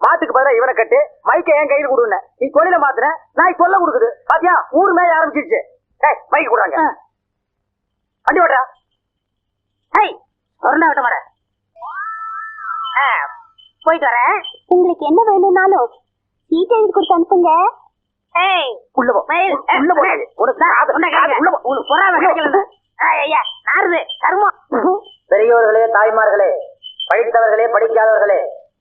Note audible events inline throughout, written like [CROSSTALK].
மாட்டுக்கு பதிலா இவனை கட்டு மைக்க என் கையில் கொடுன நீ தொழில மாத்துன நாய் தொல்லை கொடுக்குது. பாத்தியா? ஊர் மேய ஆரம்பிச்சிருச்சு. ஏய் மைக்கு கொடுறாங்க. வண்டி ஓட்டுறா ஹை சொர்ண விட்ட மாட போயிட்டு வரேன். உங்களுக்கு என்ன வேணும்னாலும் சீட் எழுதி கொடுத்து அனுப்புங்க. ஏய் உள்ள போ. உள்ள போ. நான். உள்ள போ. உனக்கு பொறாமை கிடைக்கல. ஏய், ஐயா, நாருது, கருமம். பெரியோர்களே தாய்மார்களே படித்தவர்களே படிக்காதவர்களே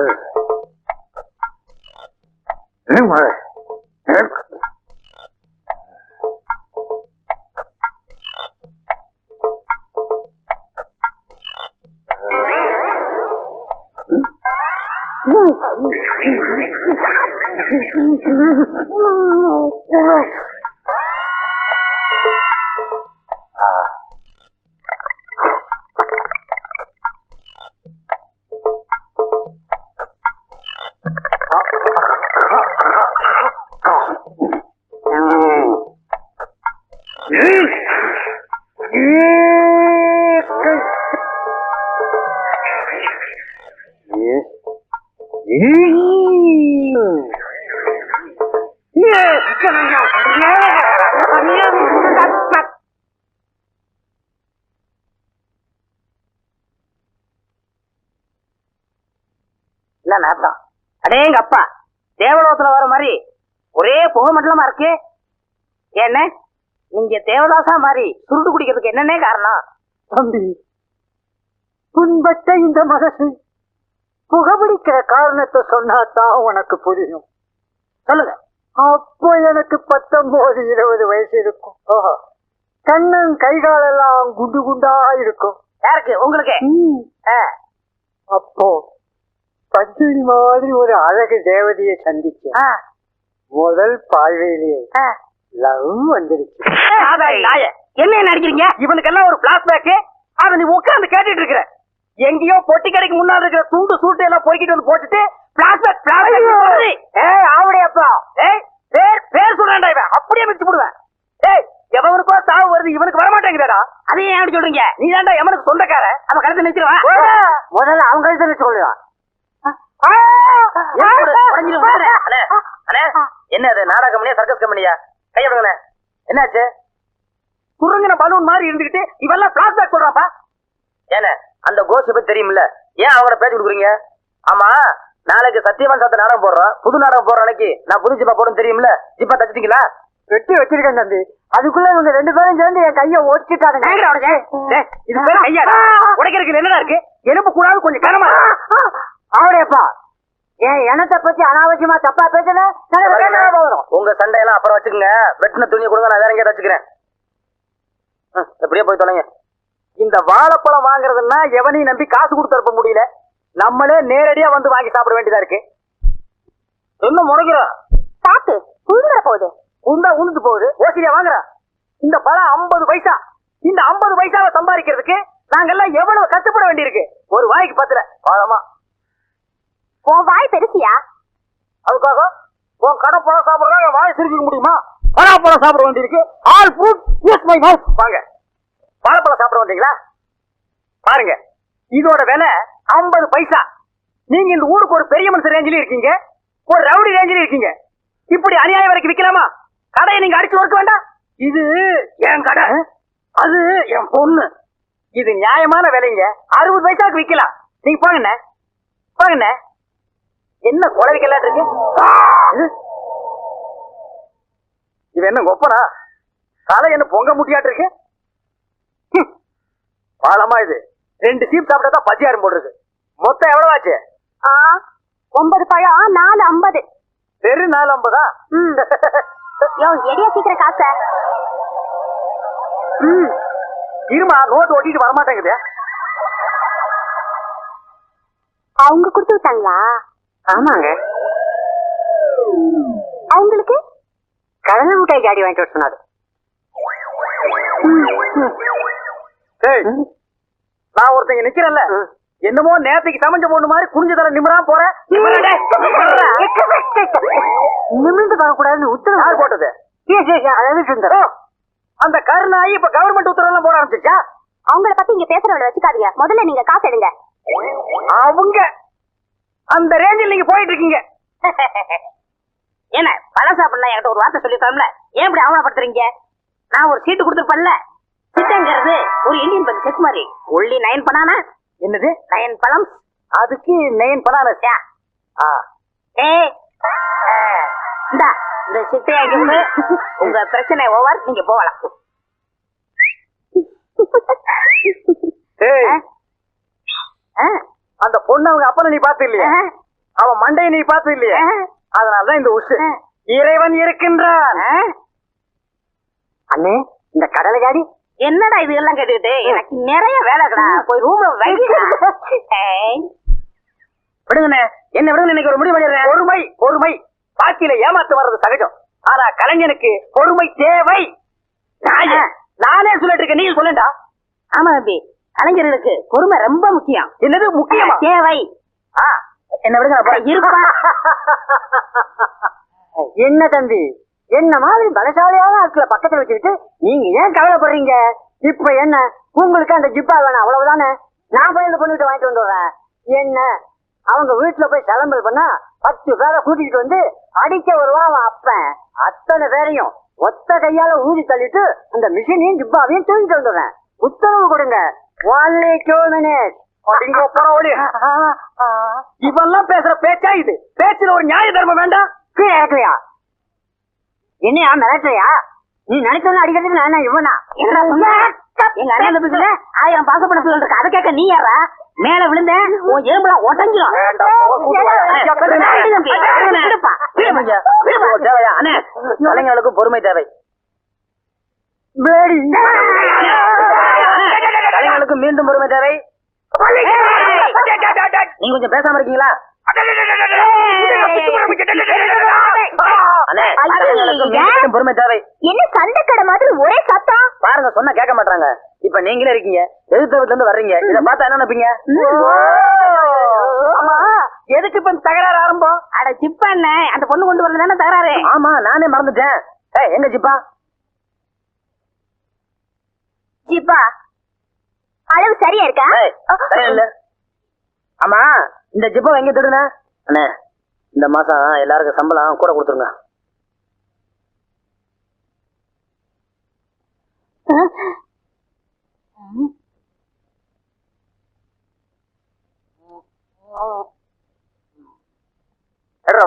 Hey. Anyway, Dick. Oh, என்ன நாத்தம் அடேங்க அப்பா தேவலோகத்துல வர மாதிரி ஒரே புகை மண்டலமா இருக்கு. என்ன? நீங்க தேவதாசா மாதிரி சுருட்டு குடிக்கிறதுக்கு என்னன்னே காரணம்? தம்பி புண்பட்ட இந்த மனசு புகபிடிக்கிற காரணத்தை சொன்னாதான் உனக்கு புரியும். சொல்லுங்க. அப்போ எனக்கு பத்தொன்பது இருபது வயசு இருக்கும். ஓஹோ. கண்ணன் கை காலெல்லாம் குண்டு குண்டா இருக்கும். யாருக்கு? உங்களுக்கு? அப்போ பஞ்சனி மாதிரி ஒரு அழகு தேவதையை சந்திச்சேன். ஆ, முதல் பார்வையிலேயே. லவ் வந்துருச்சு. என்ன நடிக்கிறீங்க இவனுக்கெல்லாம் ஒரு பிளாஷ்பேக் அத நீ உட்கார்ந்து கேட்டுட்டு இருக்கிற. எங்கேயோ பொட்டி கடைக்கு முன்னாடி இருக்கிற துண்டு சூட்டு எல்லாம் பொறுக்கிட்டு வந்து போட்டுட்டு ஏய் ஆவடையப்பா. ஏய் பேர் பேர் சொல்றேன்டா இவன். அப்படியே மிச்சு போடுவேன் ஏய் எவனுக்கோ சாவு வருது இவனுக்கு வர மாட்டேங்கிறடா அதையும் ஏன் அப்படி சொல்றீங்க? நீ தான்டா எவனுக்கு சொந்தக்கார. அப்ப கழுத்து நிறுத்திடுவா. முதல்ல அவங்க கழுத்துல சொல்லுவான். என்ன அது நாடக கம்பெனியா சர்க்கஸ் கம்பெனியா? கையெடுங்கண்ணே என்னாச்சு? குறுங்கின பலூன் மாதிரி இருந்துகிட்டு இவெல்லாம் பிளாஸ்பேக் சொல்றாப்பா ஏன அந்த கோஷ்டி பத்தி தெரியுமில்ல. ஏன் அவங்கள பேச்சு கொடுக்குறீங்க? ஆமா. நாளைக்கு சத்தியவான் சாத்த நாடகம் போடுறோம். புது நாடகம் போடுற அன்னைக்கு நான் புது ஜிப்பா போடும் தெரியுமில்ல? ஜிப்பா தச்சிட்டீங்களா? வெட்டி வச்சிருக்கேன் தம்பி. அதுக்குள்ள இவங்க ரெண்டு பேரும் சேர்ந்து என் கைய ஒடிச்சிட்டாருங்க இது பேர் உடைக்கிறதுக்கு என்னடா இருக்கு? எலும்பு கூடாது கொஞ்சம் கனமா அவடையப்பா என் இனத்தை பத்தி அனாவசியமா தப்பா பேசுன? உங்க சண்டையெல்லாம் அப்புறம் வச்சுக்கோங்க. வெட்டின துணியை கொடுங்க நான் வேற எங்கேயாவது வச்சுக்கிறேன். எப்படியே போய் தொலைங்க. இந்த வாழைப்பழம் வாங்குறதுன்னா எவனையும் நம்பி காசு கொடுத்து அனுப்ப முடியல. நம்மளே நேரடியா வந்து வாங்கி சாப்பிட வேண்டியதா இருக்கு. என்ன முறைக்கிறோம் சாப்பிட்டு புழுந்துட போகுது. உந்தா உந்துட்டு போகுது. ஓசிரியா வாங்குறா? இந்த பழம் ஐம்பது பைசா. இந்த ஐம்பது பைசாவை சம்பாதிக்கிறதுக்கு நாங்கெல்லாம் எவ்வளவு கஷ்டப்பட வேண்டியிருக்கு? ஒரு வாய்க்கு பத்துல. ஆழமா உன் வாய் பெருசியா? அதுக்காக உன் கடை பழம் சாப்பிடுறா என் வாய் சிரிக்க முடியுமா? பழம் சாப்பிட வேண்டியிருக்கு. All fruit use my mouth வாங்க. வாழைப்பழம் சாப்பிட வந்தீங்களா? பாருங்க. இதோட விலை 50 பைசா. நீங்க இந்த ஊருக்கு ஒரு பெரிய மனுஷன் ரேஞ்சில இருக்கீங்க. ஒரு ரவுடி ரேஞ்சில இருக்கீங்க. இப்படி அநியாயம் வரைக்கும் விக்கலாமா? கடையை நீங்க அடிச்சு ஒர்க்க வேண்டாம். இது என் கடை. அது என் பொண்ணு. இது நியாயமான விலைங்க. அறுபது பைசாக்கு விக்கலாம். நீங்க போங்கண்ணே போங்கண்ணே என்ன கொலை வைக்கலாட்டு இருக்கு? இது? இது என்ன கொப்பனா? தலை என்ன பொங்க முட்டியாட்டு இருக்கு. பாலமா இது. ரெண்டு சீப் சாப்பிட்டா தான் பசியாரும் போடுறது மொத்தம் எவ்வளவு ஆச்சு ஆ ஒன்பது பழம் நாலு ஐம்பது. தெரு நாலு ஐம்பதா? ம். யோ எடியா சீக்கிரம் காச. ம். இருமா நோட்டு ஓட்டிட்டு வரமாட்டேங்குது. அவங்க கொடுத்து விட்டாங்களா? ஆமாங்க. அவங்களுக்கு? கடலை மிட்டாய் ஜாடி வாங்கிட்டு வர சொன்னாரு. நான் ஒருத்தங்க நிக்கிறேன்ல. என்னமோ நேத்துக்கு சமைஞ்ச பொண்ணு மாதிரி குனிஞ்ச தர நிமிரா. போற நிமிர்ந்து பார்க்கக்கூடாதுன்னு உத்தரவு யார் போட்டது? அதாவது சுந்தர் ஓ, அந்த கருணாயி இப்ப கவர்மெண்ட் உத்தரவு எல்லாம் போட ஆரம்பிச்சிச்சா அவங்கள பத்தி இங்க பேசுறவள வச்சுக்காதீங்க. முதல்ல நீங்க காசு எடுங்க. அவங்க அந்த ரேஞ்சில் நீங்க போயிட்டு இருக்கீங்க. [LAUGHS] என்ன பழம் சாப்பிடலாம் என்கிட்ட ஒரு வார்த்தை சொல்லிருக்கோம்ல ஏன் இப்படி அவமானப்படுத்துறீங்க? நான் ஒரு சீட்டு கொடுத்துருப்பேன்ல. சிட்டங்கிறது ஒரு இந்தியன் பங்கு செக் மாதிரி. ஒல்லி நயன் பண்ணானா என்னது? நயன் பழம் அதுக்கு நெயின் ஆ. ஏய் ஆ, இந்தா இந்த சிட்டையா கிம்பு உங்க பிரச்சனை ஓவர் நீங்க போகலாம். அந்த பொண்ணு அவங்க அப்பனை நீ பார்த்து இல்லையா அவன் மண்டையை நீ பார்த்து இல்லையா அதனாலதான் இந்த ஆ. இறைவன் இருக்கின்றான். அண்ணே இந்த கடலை ஜாடி என்னடா இது எல்லாம் கேட்டுக்கிட்டு எனக்கு நிறைய வேலைடா போய் ரூம்ல வைக்கடா. [LAUGHS] விடுங்கண்ணே. என்ன விடுங்க இன்னைக்கு ஒரு முடிவு பண்ணிடுறேன். பொறுமை பொறுமை. பாக்கியில ஏமாத்து வர்றது சகஜம். ஆனா கலைஞனுக்கு பொறுமை தேவை. நானே சொல்லிட்டு இருக்கேன். நீங்க சொல்லுண்டா ஆமா தம்பி. கலைஞர்களுக்கு பொறுமை ரொம்ப முக்கியம். என்னது முக்கியமா? தேவை. என்ன விடுங்க. இருப்பா. [LAUGHS] என்ன தம்பி? என்ன மாதிரி பலசாலியான ஆட்களை பக்கத்துல வச்சுக்கிட்டு நீங்க ஏன் கவலைப்படுறீங்க? இப்ப என்ன? உங்களுக்கு அந்த ஜிப்பா வேணும் அவ்வளவுதானே? நான் போய் இந்த பொண்ணுகிட்ட வாங்கிட்டு வந்துடுறேன். என்ன? அவங்க வீட்டுல போய் சிலம்பல் பண்ணா பத்து பேரை கூட்டிகிட்டு வந்து அடிக்க வருவான் அவன் அப்பன். அத்தனை பேரையும் ஒத்த கையால ஊதி தள்ளிட்டு அந்த மிஷினையும் ஜிப்பாவையும் தூக்கிட்டு வந்துடுறேன். உத்தரவு கொடுங்க. Only two minutes. பரவாயில்ல இவெல்லாம் பேசுற பேச்சா இது? பேச்சுல ஒரு நியாய தர்மம் வேண்டாம். கீழே இறக்கலையா? என்னையா மிரட்டுறியா? நீ நினைச்சோன்னு அடிக்கிறதுக்கு நான் இவனா? என்ன சொன்ன? எங்க அண்ணன் தம்பிக்குள்ள ஆயிரம் பாசப்பட பிள்ளை இருக்கு அதை கேட்க நீ யாரா மேல விழுந்த உன். தேவையா? அண்ணே கலைஞர்களுக்கு பொறுமை தேவை. கலைஞர்களுக்கு மீண்டும் பொறுமை தேவை. நீங்க கொஞ்சம் பேசாம இருக்கீங்களா? பொறுமை தேவை. என்ன சண்டைக்கடை மாதிரி ஒரே சத்தம் பாருங்க சொன்னா கேட்க மாட்டாங்க. இப்ப நீங்களே இருக்கீங்க. எதிர்த்த வீட்டுல இருந்து வர்றீங்க. இத பார்த்தா என்ன நினைப்பீங்க? எதுக்கு இப்ப தகராறு ஆரம்பம்? அட சிப்பா என்ன அந்த பொண்ணு கொண்டு வரது தானே தகராறு? ஆமா நானே மறந்துட்டேன். ஏய் எங்க ஜிப்பா ஜிப்பா அளவு சரியா இருக்கா? இல்ல. ஆமா இந்த ஜிப்பா எங்க திருடுன அண்ணே இந்த மாசம் எல்லாருக்கும் சம்பளம் கூட கொடுத்துருங்க.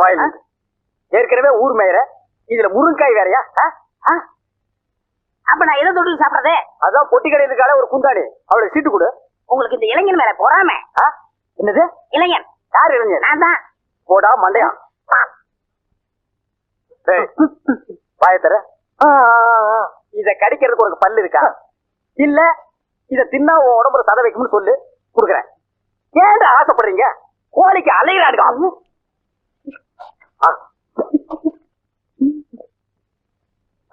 வாயில் ஏற்கனவே ஊர் மேயற. இதுல முருங்காய் வேறயா? அப்ப நான் எதை தொட்டு சாப்பிடுறதே? அதான் பொட்டி கடையில் ஒரு குந்தாணி. அவளுக்கு சீட்டு கொடு. உங்களுக்கு இந்த இளைஞன் மேல பொறாம? என்னது? இளைஞன் யார் இளைஞர்? நான் தான். போடா மண்டையா? டேய், வாயை தர இத கடிக்கிறதுக்கு உனக்கு பல்லு இருக்கா? இல்ல இத தின்னா உன் உடம்புல சத வைக்கும்னு சொல்லு. குடுக்குறேன். ஏன்டா ஆசைப்படுறீங்க? கோழிக்கு அலைகிறாடுங்க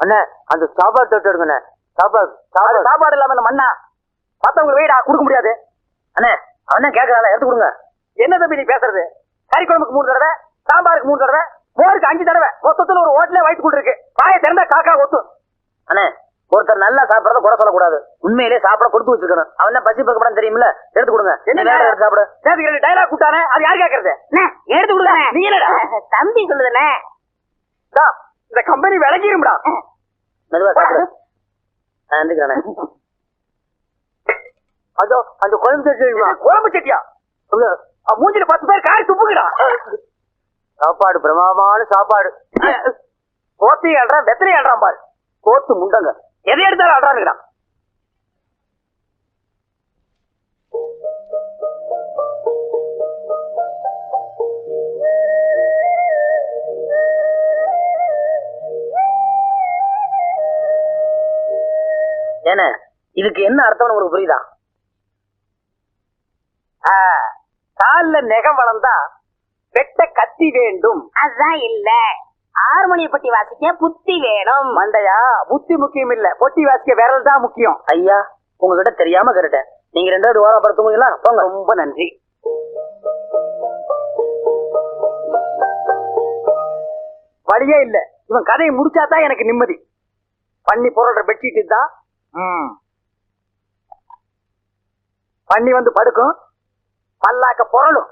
அண்ணே அந்த சாப்பாடு தொட்டு எடுங்கண்ணே. சாப்பாடு சாப்பாடு. சாப்பாடு இல்லாம மண்ணா? மத்தவங்களுக்கு வெயிடா கொடுக்க முடியாது. அண்ணே அண்ணே கேக்குறால எடுத்து கொடுங்க. என்ன தம்பி நீ பேசுறது? கறி குழம்புக்கு மூணு தடவை சாம்பாருக்கு மூணு தடவை மோருக்கு அஞ்சு தடவை. மொத்தத்துல ஒரு ஹோட்டலே வயிற்று கூட்டு இருக்கு வாயை திறந்தா காக்கா ஒத்தும் அண்ணே ஒருத்தர் நல்லா சாப்பிடறத குறை சொல்லக்கூடாது. உண்மையிலே சாப்பிட கொடுத்து வச்சிருக்கணும். அவன் தான் பசி பக்கப்படம் தெரியுமில்ல? எடுத்து கொடுங்க. என்ன வேலை? எடுத்து சாப்பிடு? ரெண்டு டைலாக் கூட்டானே அது யார் கேக்குறது? அண்ணே, எடுத்து கொடுங்க. நீ என்னடா? தம்பி சொல்லுதுண்ணே. டா, இந்த கம்பெனி விளங்கிரும்டா மெதுவா சாப்பிடு. நான் அதோ அந்த குழம்பு சட்டி குழம்பு சட்டியா? மூஞ்சில பத்து பேர் காய் துப்புக்குடா. சாப்பாடு பிரமாதமான சாப்பாடு. கோத்தி ஆடுறான் வெத்தலை ஆடுறான் பாரு. கோத்து முண்டங்க. எதை எடுத்தாலும் ஆடுறானுங்கடா ஏன இதுக்கு என்ன அர்த்தம் உங்களுக்கு புரியுதா? கால்ல நெகம் வளர்ந்தா வெட்ட கத்தி வேண்டும். அதான் இல்ல. ஹார்மோனிய பட்டி வாசிக்க புத்தி வேணும். மண்டையா? புத்தி முக்கியம் இல்ல. பொட்டி வாசிக்க விரல் தான் முக்கியம். ஐயா உங்ககிட்ட தெரியாம கேட்டேன் நீங்க ரெண்டு பேரும் ஓரம் படுத்துங்களா போங்க. ரொம்ப நன்றி. வழியே இல்ல. இவன் கதையை முடிச்சாதான் எனக்கு நிம்மதி. பண்ணி பொருள்ற பெட்ஷீட் தான். பண்ணி வந்து படுக்கும். பல்லாக்க பொருளும்.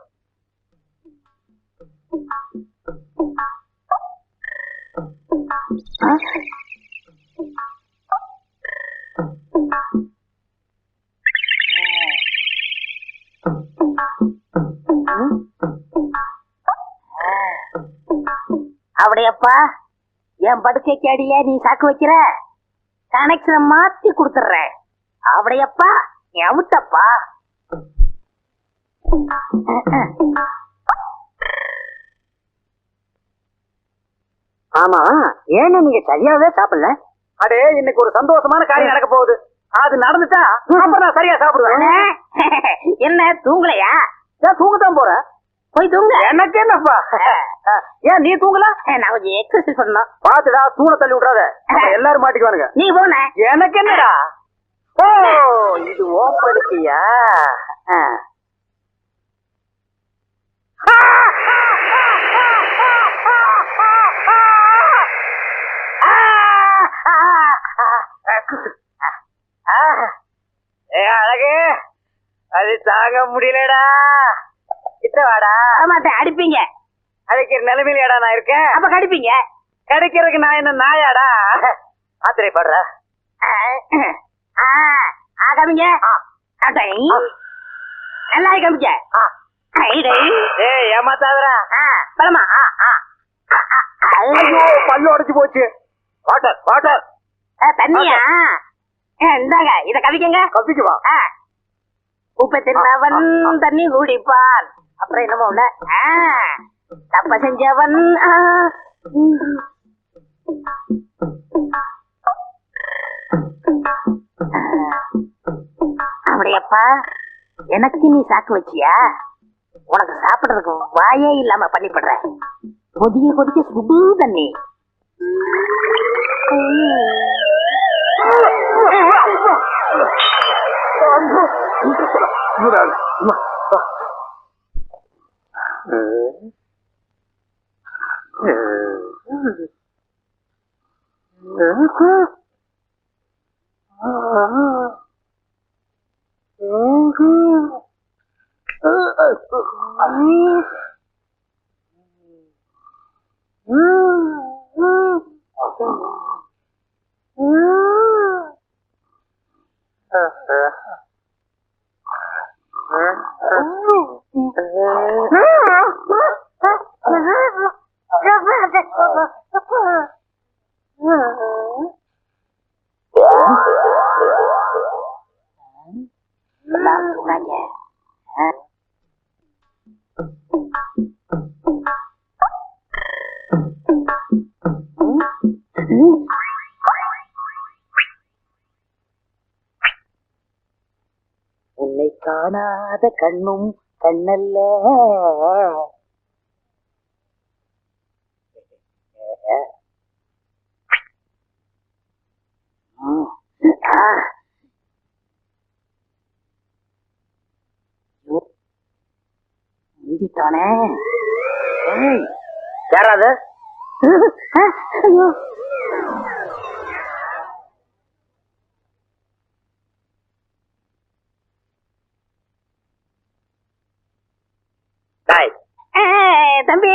அப்படியப்பா என் படுக்கைக்கு அடிய நீ சாக்கு வைக்கிற? கனெக்ஷனை மாத்தி கொடுத்துட்றேன். அப்படியப்பா எவுட்டப்பா ஆமா ஏன்னு நீங்க சரியாவே சாப்பிடல. அடே இன்னைக்கு ஒரு சந்தோஷமான காரியம் நடக்க போகுது. அது நடந்துட்டா அப்புறம் நான் சரியா சாப்பிடுவேன். என்ன தூங்கலையா? ஏன் தூங்கத்தான் போறேன். போய் தூங்க. எனக்கு என்னப்பா? ஏன் நீ தூங்கல? நான் கொஞ்சம் எக்ஸசைஸ் பண்ணணும். பாத்துடா தூண தள்ளி அப்புறம் எல்லாரும் மாட்டிக்குவானுங்க. நீ போன. எனக்கு என்னடா? ஓ இது ஓப்படிக்கையா அழகு அது தாங்க முடியலடா. கிட்ட வாடா? மாட்டேன் அடிப்பீங்க. அழைக்கிற நிலைமையிலடா நான் இருக்கேன்? அப்ப கடிப்பீங்க. கிடைக்கிறதுக்கு நான் என்ன நாயாடா? ஆத்திரைப்படுற ஆ, காமிங்க. நல்லா காமிக்க. ஏய் ஏமாத்தாதடா. ஆ, பலமா. ஐயோ பல்லு உடைச்சு போச்சு. Water water. தண்ணியா? இந்தாங்க இத கவிக்கங்க. கப்பிக்கு வா ஆ. உப்பை தின்னவன் தண்ணி குடிப்பான். அப்புறம் என்னமோ உள்ள? தப்ப செஞ்சவன். அப்படியப்பா எனக்கு நீ சாக்கு வச்சியா? உனக்கு சாப்பிடுறதுக்கு வாயே இல்லாம பண்ணிப்படுற கொதிக்க கொதிக்க சுடு தண்ணி எல்லாரும் கண்ணும் கண்ணல்ல. முந்திட்டானே யாராது ஐயோ டாய் ஏய், தம்பி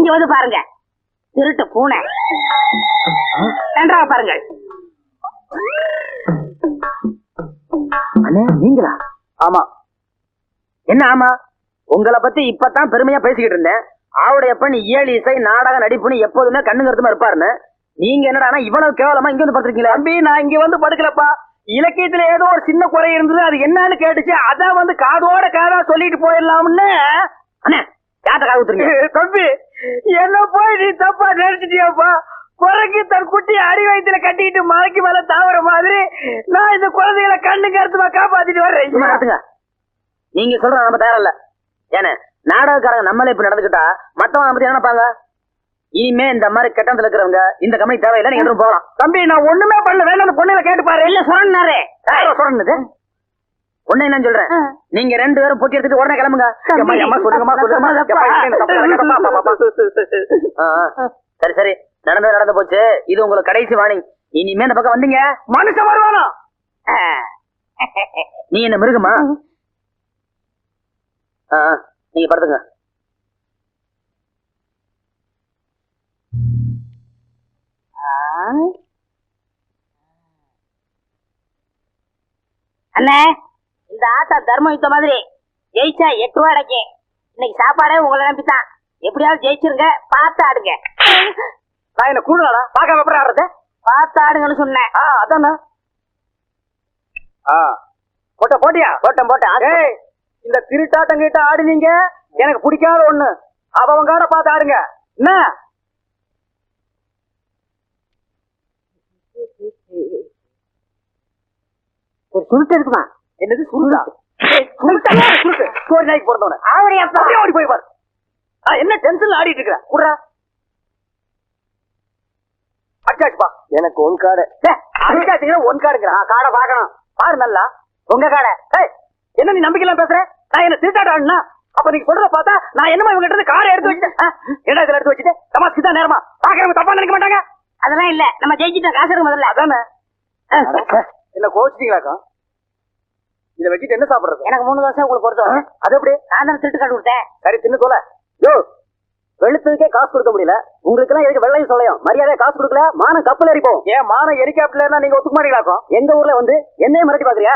இங்க வந்து பாருங்க. திருட்டு பூனை. நன்றாக பாருங்கள். அண்ணே நீங்களா? ஆமா. என்ன ஆமா? உங்களை பத்தி இப்பதான் பெருமையா பேசிக்கிட்டு இருந்தேன். ஆவுடையப்பன் இயல் இசை நாடக நடிப்புன்னு எப்போதுமே கண்ணு கருத்துமா இருப்பாருன்னு. நீங்க என்னடானா இவ்வளவு கேவலமா இங்க வந்து படுத்திருக்கீங்களா? தம்பி நான் இங்க வந்து படுக்கலப்பா. இலக்கியத்துல ஏதோ ஒரு சின்ன குறை இருந்தது அது என்னன்னு கேட்டுச்சு. அதான் வந்து காதோட காதா சொல்லிட்டு போயிடலாம்னு. அண்ணே யார்ட்ட காது ஊத்துறீங்க தம்பி என்ன போய் நீ தப்பா நினைச்சிட்டியாப்பா? குறைக்கு தன் குட்டி அடி வயித்துல கட்டிட்டு மலைக்கு மேல தாவற மாதிரி நான் இந்த குழந்தைகளை கண்ணு கருத்துமா காப்பாத்திட்டு வர்றேன். நீங்க சொல்ற நம்ம தயாரில்ல. ஏன்னா நாடகக்காரங்க நம்மளே இப்ப நடந்துக்கிட்டா மத்தவங்க பத்தி என்ன நினைப்பாங்க? இனிமே இந்த மாதிரி கெட்டத்துல இருக்கிறவங்க இந்த கம்பெனி தேவையில்லை நீங்க போகலாம். தம்பி நான் ஒண்ணுமே பண்ணல. வேணும் அந்த பொண்ணுல கேட்டு பாரு. இல்ல சொன்னாரு சொல்றது ஒண்ணு என்ன சொல்றேன். நீங்க ரெண்டு பேரும் பொட்டி எடுத்துட்டு உடனே கிளம்புங்க. சரி சரி. நடந்தது நடந்து போச்சு. இது உங்களுக்கு கடைசி வார்னிங் இனிமே இந்த பக்கம் வந்தீங்க. மனுஷன் வருவானா? நீ என்ன மிருகமா. நீங்க படுத்துங்க. அண்ணே. இந்த ஆட்டம் தர்ம யுத்த மாதிரி ஜெயிச்சா எட்டு ரூபா அடைக்கும் இன்னைக்கு சாப்பாடே உங்களை நம்பித்தான். எப்படியாவது ஜெயிச்சிருங்க பார்த்து ஆடுங்க. நான் என்ன கூடுதாடா பாக்காம எப்படி ஆடுறது? பார்த்து ஆடுங்கன்னு சொன்னேன். ஆ அதானே. ஆ. போட்ட போட்டியா? போட்டேன் போட்டேன். ஏய் இந்த திருட்டாட்டம் கிட்ட ஆடுனீங்க. எனக்கு பிடிக்காத ஒண்ணு. அவங்காட பார்த்து ஆடுங்க. என்ன? ஒரு சுருட்டு இருக்குமா? என்னது சுருட்டா? நாய்க்கு பிறந்தவன. ஓடி போய் பாரு. என்ன டென்ஷன்ல ஆடிட்டு இருக்கிற? குடுறா. அடிச்சாச்சுப்பா. எனக்கு ஒன் கார்டு அடிச்சாச்சுங்கன்னா ஒன் கார்டுங்கிறான் காடை பார்க்கணும். பாரு நல்லா. உங்க காடை. என்ன நீ நம்பிக்கைலாம் பேசுற? நான் என்ன திருட்டாட ஆடுனா அப்ப நீங்க சொல்றத பார்த்தா நான் என்னமா இவங்க கிட்ட காரை எடுத்து வச்சுட்டேன். என்ன இதுல எடுத்து வச்சுட்டு? தமாஸ்க்கு தான் நேரமா? பாக்குறவங்க தப்பா நினைக்க மாட்டாங்க? அதெல்லாம் இல்ல. நம்ம ஜெயிச்சிட்டோம். காசு முதல்ல. அதானே? என்ன கோச்சிட்டீங்களாக்கா இத வச்சுட்டு என்ன சாப்பிடுறது? எனக்கு மூணு தோசை உங்களுக்கு ஒரு தோசை. அது எப்படி? நான் தான் திருட்டு காட்டு கொடுத்தேன். சரி தின்னு சொல்ல யோ வெளுத்ததுக்கே காசு கொடுக்க முடியல. உங்களுக்கு எல்லாம் எதுக்கு வெள்ளையும் சொல்லையும் மரியாதை காசு கொடுக்கல மானம் கப்பல் எரிப்போம் ஏன் மானம் ஹெலிகாப்டர்ல நீங்க ஒத்துக்க மாட்டீங்களாக்கும் எங்க ஊர்ல வந்து என்னையும் மிரட்டி பாக்குறியா?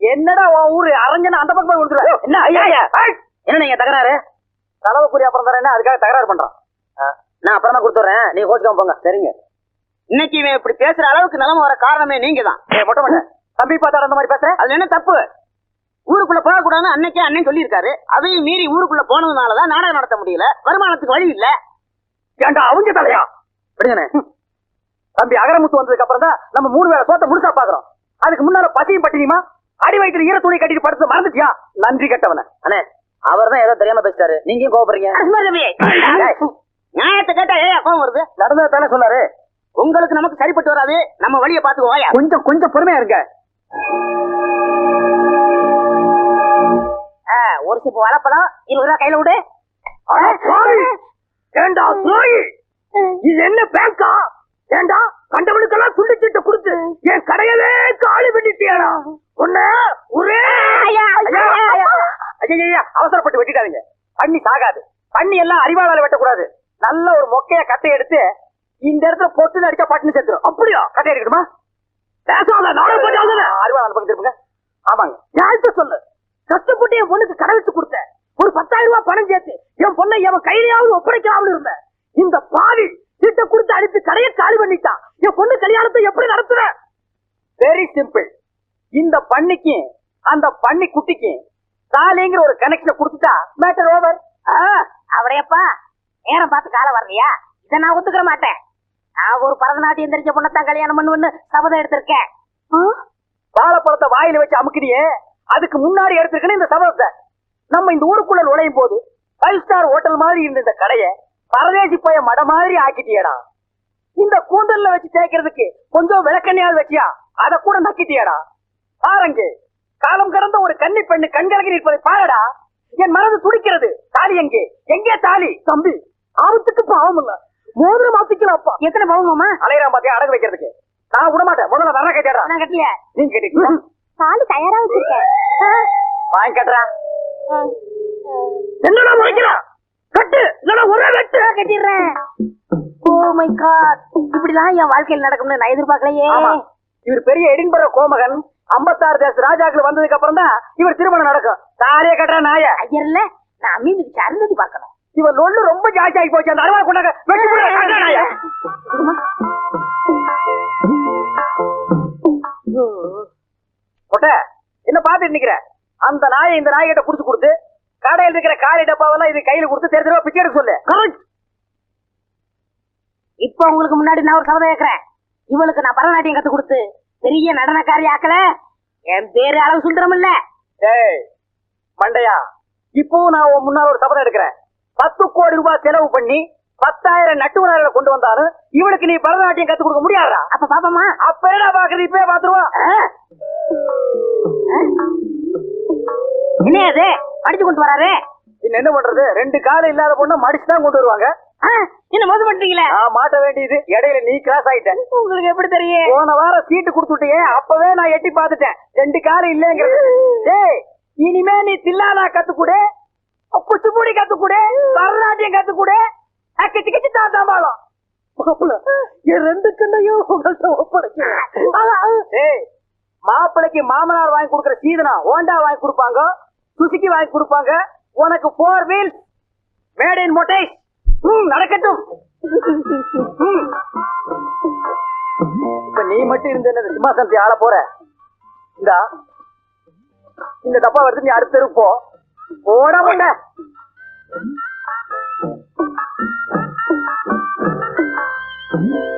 என்னடா உன் ஊரு? அரஞ்சனா அந்த பக்கம் போய் கொடுத்துருவேன் என்ன ஐயா! என்ன நீங்க தகராறு? செலவு கூலி அப்புறம் தரேன் அதுக்காக தகராறு பண்றான். நான் அப்புறமா கொடுத்துறேன் நீங்க கோச்சுக்காம போங்க. சரிங்க. இன்னைக்கு இவன் இப்படி பேசுற அளவுக்கு நிலைமை வர காரணமே நீங்க தான் மொட்டை மொட்டை தம்பி பார்த்தா அந்த மாதிரி பேசுறேன் அது என்ன தப்பு? ஊருக்குள்ள போக கூடாதுன்னு அன்னைக்கே அண்ணன் சொல்லியிருக்காரு. அதையும் மீறி ஊருக்குள்ள போனதுனாலதான் நாடகம் நடத்த முடியல. வருமானத்துக்கு வழி இல்ல. ஏன்டா அவங்க தலையா? விடுங்கண்ணே தம்பி அகரமுத்து வந்ததுக்கு அப்புறம் தான் நம்ம மூணு வேளை சோத்த முழுசா பாக்குறோம். அதுக்கு முன்னால பசியும் பட்டினியுமா? அடி வயிற்றுல ஈர துணி கட்டிட்டு படுத்து மறந்துட்டியா? நன்றி கட்டவன. அண்ணே அவர் தான் ஏதோ தெரியாம பேசிட்டாரு. நீங்க ஏன் கோவப்படுறீங்க? நியாயத்தை கேட்டா ஏன் கோவம் வருது? நடந்தது தானே சொன்னாரு. உங்களுக்கு நமக்கு சரிப்பட்டு வராது. நம்ம வழியை பாத்துக்குவோம் கொஞ்சம் கொஞ்சம் பொறுமையா இருங்க. ஒரு சிப்பு வாழைப்பழம் இருபது ரூபா கையில விடு! ஏண்டா துரோகி இது என்ன பேங்கா? ஏண்டா கண்டவனுக்கெல்லாம் துண்டு சீட்டை கொடுத்து என் கடையவே காலி பண்ணிட்டியாடா? ஒண்ணு ஒரே அவசரப்பட்டு வெட்டிட்டாதீங்க பண்ணி சாகாது. பண்ணி எல்லாம் அறிவாளால வெட்டக்கூடாது. நல்ல ஒரு மொக்கைய கட்டை எடுத்து இந்த இடத்துல பொட்டு அடிச்சா பட்டுன்னு சேர்த்துரும். அப்படியா? கட்டை எடுக்கணுமா பேசாத நானும் பண்ணாத அறிவாள அந்த பக்கம் திருப்புங்க ஆமாங்க யார்கிட்ட சொல்லு. கஷ்டப்பட்டு என் பொண்ணுக்கு கடை வச்சு கொடுத்தேன். ஒரு பத்தாயிரம் ரூபாய் பணம் சேர்த்து என் பொண்ணை எவன் கையிலையாவது ஒப்படைக்கலாம்னு இருந்தேன். இந்த பாவி சீட்டை கொடுத்து அனுப்பி கடையை காலி பண்ணிட்டான் என் பொண்ணு கல்யாணத்தை எப்படி நடத்துற வெரி சிம்பிள் இந்த பண்ணிக்கு அந்த பண்ணி குட்டிக்கு காலிங்கிற ஒரு கனெக்ஷனை கொடுத்துட்டா மேட்டர் ஓவர் அவடையப்பா நேரம் பார்த்து காலம் வரலையா? இதை நான் ஒத்துக்கிற மாட்டேன். நான் ஒரு பரதநாட்டியம் தெரிஞ்ச பொண்ணத்தான் கல்யாணம் பண்ணுவேன்னு சபதம் எடுத்திருக்கேன். வாழைப்பழத்தை வாயில வச்சு அமுக்கினியே. அதுக்கு முன்னாடி எடுத்திருக்கணும் இந்த சபதத்தை. நம்ம இந்த ஊருக்குள்ள நுழையும் போது ஃபைவ் ஸ்டார் ஹோட்டல் மாதிரி இருந்த இந்த கடையை பரதேசி போய மட மாதிரி ஆக்கிட்டியடா. இந்த கூந்தல்ல வச்சு தேய்க்கிறதுக்கு கொஞ்சம் விளக்கண்ணையாவது வச்சியா? அத கூட நக்கிட்டியடா. பாருங்க காலம் கடந்த ஒரு கன்னி பெண்ணு கண்கலகி நிற்பதை பாருடா. என் மனது துடிக்கிறது. தாலி எங்கே? எங்கே தாலி? தம்பி ஆபத்துக்கு பாவம் இல்ல. மோதிரம் மாத்திக்கலாப்பா எத்தனை பவுமாமா அலையறான் பாத்தியா? அடகு வைக்கிறதுக்கு. நான் விட மாட்டேன் முதல்ல வர கேட்டா நான் கட்டலையா. நீங்க கேட்டீங்க தாலி தயாரா வச்சிருக்கேன் வாங்கி கட்டுறா. என்னடா முறைக்கிறா கட்டு இல்லடா ஒரே வெட்டு? கட்டிடுறேன். ஓ மை காட் இப்படிலாம் என் வாழ்க்கையில் நடக்கும்னு நான் எதிர்பார்க்கலையே. இவர் பெரிய எடின்பர கோமகன் ஐம்பத்தாறு தேச ராஜாக்கள் வந்ததுக்கு அப்புறம் தான் இவர் திருமணம் நடக்கும். தாலிய கட்டுற நாய. ஐயர்ல நான் மிதிச்சு அருந்ததி பார்க்கணும். இவர் லொல்லு ரொம்ப ஜாஸ்தி ஆகி போச்சு. அந்த அருவா கொண்டாங்க வெட்டி போடுற கொட்ட என்ன பாத்துட்டு நிக்கிற? அந்த நாயை இந்த நாய்கிட்ட புடிச்சு கொடுத்து கடையில் இருக்கிற காலி டப்பாவெல்லாம் இது கையில கொடுத்து தெரு தெருவா பிச்சை எடுக்க சொல்லு. இப்ப உங்களுக்கு முன்னாடி நான் ஒரு சபதம் கேட்கிறேன் இவளுக்கு நான் பரதநாட்டியம் கத்து கொடுத்து பெரிய நடனக்காரி ஆக்கல. என் பேரு அளவு சுந்தரம் இல்ல. ஏய் மண்டையா இப்போ நான் உன் முன்னால ஒரு சபதம் எடுக்கிறேன். பத்து கோடி ரூபாய் செலவு பண்ணி பத்தாயிரம் நட்டுவனார்களை கொண்டு வந்தாலும் இவனுக்கு நீ பரதநாட்டியம் கத்து கொடுக்க முடியாதா? அப்ப பாப்பமா? அப்ப என்ன பாக்குறது? இப்பவே பாத்துருவோம். என்ன அது அடிச்சு கொண்டு வராரு? இன்னும் என்ன பண்றது? ரெண்டு காலம் இல்லாத பொண்ணை மடிச்சு தான் கொண்டு வருவாங்க. என்ன மோசம் பண்றீங்களே? நான் மாட்ட வேண்டியது. இடையில நீ கிராஸ் ஆயிட்ட. உங்களுக்கு எப்படி தெரியும்? போன வாரம் சீட்டு கொடுத்துட்டியே அப்பவே நான் எட்டி பார்த்துட்டேன். ரெண்டு காலம் இல்லைங்கிறது. டேய் இனிமே நீ தில்லானா கத்துக்கூடு குச்சிப்பூடி கத்துக்கூடு பரதநாட்டியம் கத்துக்கூடு கிச்சு கிச்சு தான் சம்பாளம் மாப்பிள என் ரெண்டு கண்ணையும் உங்கள்கிட்ட ஒப்படைக்கிறேன். டேய் மாப்பிளைக்கு மாமனார் வாங்கி கொடுக்குற சீதனா ஹோண்டா வாங்கி கொடுப்பாங்க சுசுக்கி வாங்கி கொடுப்பாங்க உனக்கு போர் வீல்ஸ் மேட் இன் மொட்டை நடக்கட்டும். இப்ப நீ மட்டும் இருந்த என்ன சிம்மாசனத்தை ஆள போற? இந்தா இந்த டப்பா வருது நீ அடுத்த தெருவுக்கு போ. போட மாட்ட. ہم